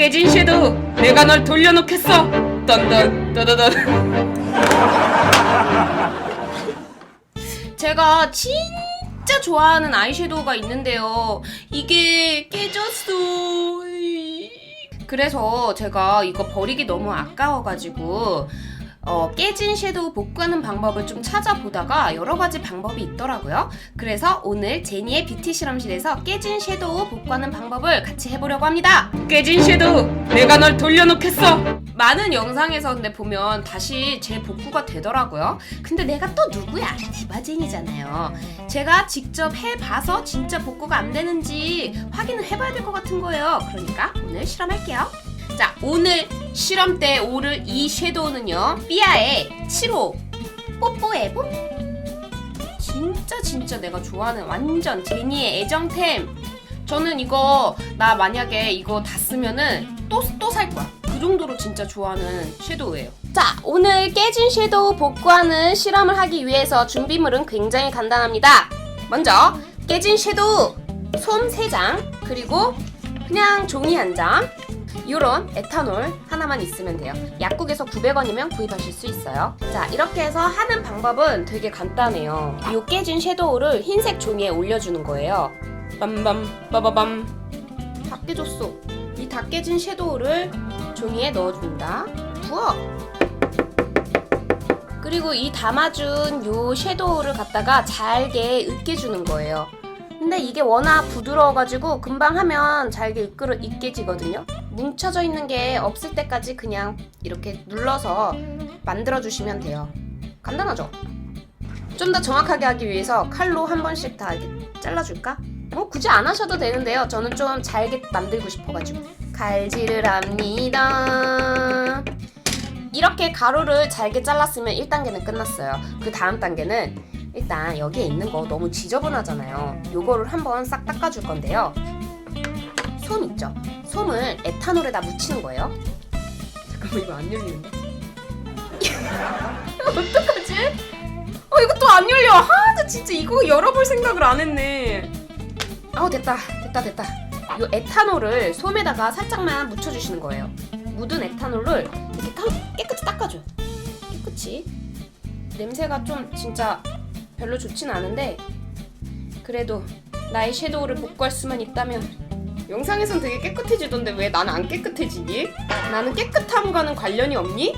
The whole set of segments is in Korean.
깨진 섀도우 내가 널 돌려놓겠어. 던던 떠더던. 제가 진짜 좋아하는 아이섀도우가 있는데요. 이게 깨졌어. 그래서 제가 이거 버리기 너무 아까워가지고 어, 깨진 섀도우 복구하는 방법을 좀 찾아보다가 여러 가지 방법이 있더라고요. 그래서 오늘 제니의 뷰티 실험실에서 깨진 섀도우 복구하는 방법을 같이 해보려고 합니다. 깨진 섀도우, 내가 널 돌려놓겠어. 많은 영상에서 근데 보면 다시 재복구가 되더라고요. 근데 내가 또 누구야? 디바제니잖아요. 제가 직접 해봐서 진짜 복구가 안 되는지 확인을 해봐야 될 것 같은 거예요. 그러니까 오늘 실험할게요. 자, 오늘 실험 때 오를 이 섀도우는요. 삐아의 7호 뽀뽀의 봄. 진짜 진짜 내가 좋아하는 완전 제니의 애정템. 저는 이거 나 만약에 이거 다 쓰면은 또 또 살 거야. 그 정도로 진짜 좋아하는 섀도우예요. 자, 오늘 깨진 섀도우 복구하는 실험을 하기 위해서 준비물은 굉장히 간단합니다. 먼저 깨진 섀도우 솜 3장 그리고 그냥 종이 한 장. 이런 에탄올 하나만 있으면 돼요. 약국에서 900원이면 구입하실 수 있어요. 자, 이렇게 해서 하는 방법은 되게 간단해요. 이 깨진 섀도우를 흰색 종이에 올려주는 거예요. 빰빰 빠바밤 다 깨졌어. 이 다 깨진 섀도우를 종이에 넣어줍니다. 부어. 그리고 이 담아준 요 섀도우를 갖다가 잘게 으깨주는 거예요. 근데 이게 워낙 부드러워가지고 금방 하면 잘게 으깨지거든요. 뭉쳐져 있는 게 없을 때까지 그냥 이렇게 눌러서 만들어 주시면 돼요. 간단하죠? 좀 더 정확하게 하기 위해서 칼로 한 번씩 다 잘라줄까? 뭐 굳이 안 하셔도 되는데요. 저는 좀 잘게 만들고 싶어가지고 칼질을 합니다. 이렇게 가루를 잘게 잘랐으면 1단계는 끝났어요. 그 다음 단계는 일단 여기에 있는 거 너무 지저분하잖아요. 요거를 한번 싹 닦아줄 건데요. 솜 있죠? 솜을 에탄올에다 묻히는 거예요. 잠깐만 이거 안 열리는데? 어떡하지? 어 이거 또 안 열려. 아, 나 진짜 이거 열어볼 생각을 안 했네. 아우 됐다, 됐다, 됐다. 요 에탄올을 솜에다가 살짝만 묻혀주시는 거예요. 묻은 에탄올을 이렇게 딱 깨끗이 닦아줘요. 깨끗이. 냄새가 좀 진짜 별로 좋진 않은데 그래도 나의 섀도우를 복구할 수만 있다면 영상에선 되게 깨끗해지던데 왜 나는 안 깨끗해지니? 나는 깨끗함과는 관련이 없니?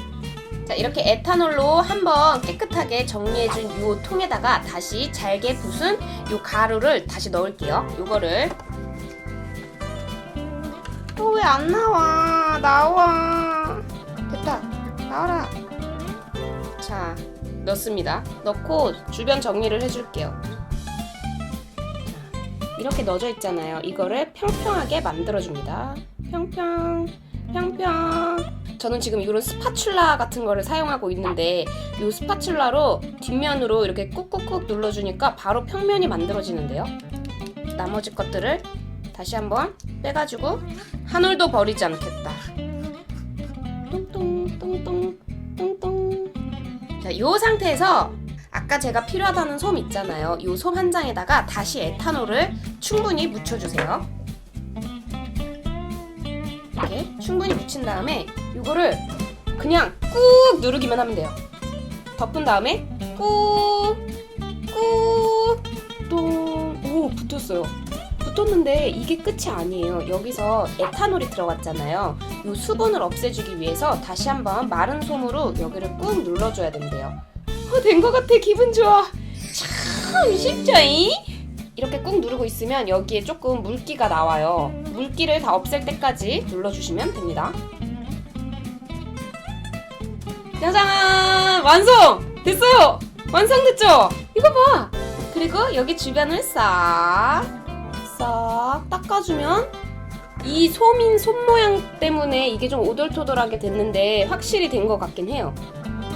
자 이렇게 에탄올로 한번 깨끗하게 정리해준 요 통에다가 다시 잘게 부순 요 가루를 다시 넣을게요. 요거를 어 왜 안 나와? 나와. 됐다. 나와라. 자 넣습니다. 넣고 주변 정리를 해줄게요. 자, 이렇게 넣어져 있잖아요. 이거를 평평하게 만들어줍니다. 평평, 평평. 저는 지금 이런 스파츌라 같은 거를 사용하고 있는데 이 스파츌라로 뒷면으로 이렇게 꾹꾹꾹 눌러주니까 바로 평면이 만들어지는데요. 나머지 것들을 다시 한번 빼가지고 한 올도 버리지 않겠다. 똥똥 똥똥 똥똥 자, 이 상태에서 아까 제가 필요하다는 솜 있잖아요. 이 솜 한 장에다가 다시 에탄올을 충분히 묻혀주세요. 이렇게 충분히 묻힌 다음에 이거를 그냥 꾹 누르기만 하면 돼요. 덮은 다음에 꾹, 꾹, 똥. 오, 붙었어요. 붙었는데 이게 끝이 아니에요. 여기서 에탄올이 들어갔잖아요. 이 수분을 없애주기 위해서 다시 한번 마른 솜으로 여기를 꾹 눌러줘야 된대요. 어, 된것 같아. 기분 좋아. 참 쉽죠잉? 이렇게 꾹 누르고 있으면 여기에 조금 물기가 나와요. 물기를 다 없앨 때까지 눌러주시면 됩니다. 짜잔! 완성! 됐어요! 완성됐죠? 이거 봐! 그리고 여기 주변을 싹, 싹 닦아주면 이 솜인 솜 모양 때문에 이게 좀 오돌토돌하게 됐는데 확실히 된 것 같긴 해요.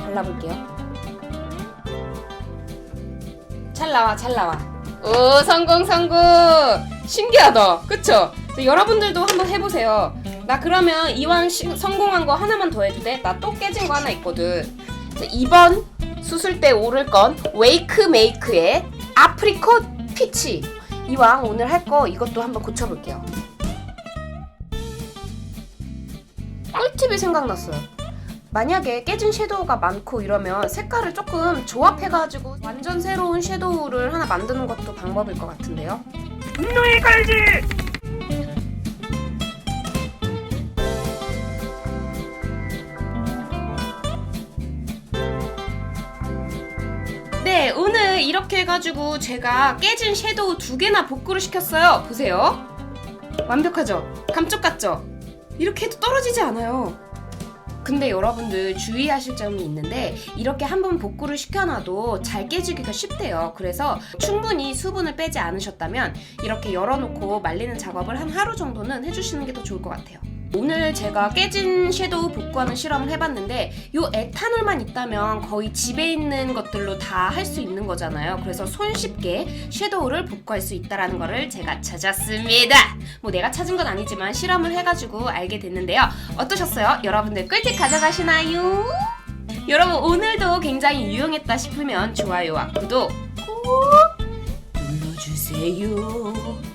발라볼게요. 잘 나와, 잘 나와. 오, 성공, 성공! 신기하다. 그쵸? 자, 여러분들도 한번 해보세요. 나 그러면 이왕 시- 성공한 거 하나만 더 해도 돼? 나 또 깨진 거 하나 있거든. 자, 이번 수술 때 오를 건 웨이크 메이크의 아프리콧 피치. 이왕 오늘 할 거 이것도 한번 고쳐볼게요. 꿀팁이 생각났어요. 만약에 깨진 섀도우가 많고 이러면 색깔을 조금 조합해가지고 완전 새로운 섀도우를 하나 만드는 것도 방법일 것 같은데요. 분노의 갈지 네, 오늘 이렇게 해가지고 제가 깨진 섀도우 두 개나 복구를 시켰어요. 보세요. 완벽하죠? 감쪽 같죠? 이렇게 해도 떨어지지 않아요. 근데 여러분들 주의하실 점이 있는데 이렇게 한번 복구를 시켜놔도 잘 깨지기가 쉽대요. 그래서 충분히 수분을 빼지 않으셨다면 이렇게 열어놓고 말리는 작업을 한 하루 정도는 해주시는 게 더 좋을 것 같아요. 오늘 제가 깨진 섀도우 복구하는 실험을 해봤는데 요 에탄올만 있다면 거의 집에 있는 것들로 다 할 수 있는 거잖아요. 그래서 손쉽게 섀도우를 복구할 수 있다라는 거를 제가 찾았습니다. 뭐 내가 찾은 건 아니지만 실험을 해가지고 알게 됐는데요. 어떠셨어요? 여러분들 꿀팁 가져가시나요? 여러분 오늘도 굉장히 유용했다 싶으면 좋아요와 구독 꼭 눌러주세요.